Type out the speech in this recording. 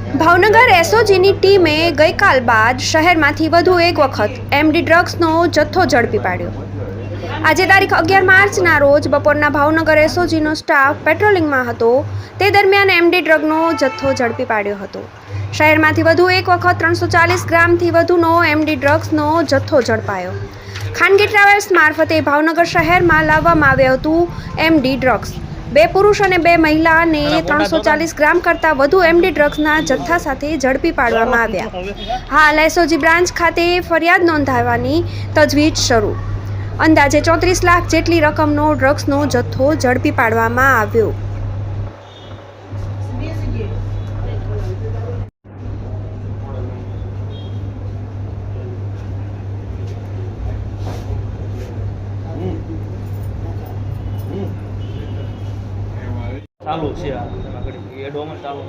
ભાવનગર એસઓજીની ટીમે ગઈકાલ બાદ શહેરમાંથી વધુ એક વખત એમડી ડ્રગ્સનો જથ્થો ઝડપી પાડ્યો. આજે તારીખ અગિયાર માર્ચના રોજ બપોરના ભાવનગર એસઓજીનો સ્ટાફ પેટ્રોલિંગમાં હતો. તે દરમિયાન એમડી ડ્રગનો જથ્થો ઝડપી પાડ્યો હતો. શહેરમાંથી વધુ એક વખત ત્રણસો ચાલીસ ગ્રામથી વધુનો એમડી ડ્રગ્સનો જથ્થો ઝડપાયો. ખાનગી ટ્રાવેલ્સ મારફતે ભાવનગર શહેરમાં લાવવામાં આવ્યું હતું એમડી ડ્રગ્સ. બે પુરુષ અને બે મહિલાને ત્રણસો ચાલીસ ગ્રામ કરતાં વધુ એમડી ડ્રગ્સના જથ્થા સાથે ઝડપી પાડવામાં આવ્યા. હાલ એસઓજી બ્રાન્ચ ખાતે ફરિયાદ નોંધાવવાની તજવીજ શરૂ. અંદાજે ચોત્રીસ લાખ જેટલી રકમનો ડ્રગ્સનો જથ્થો ઝડપી પાડવામાં આવ્યો. ચાલુ છે એ ડોમર ચાલુ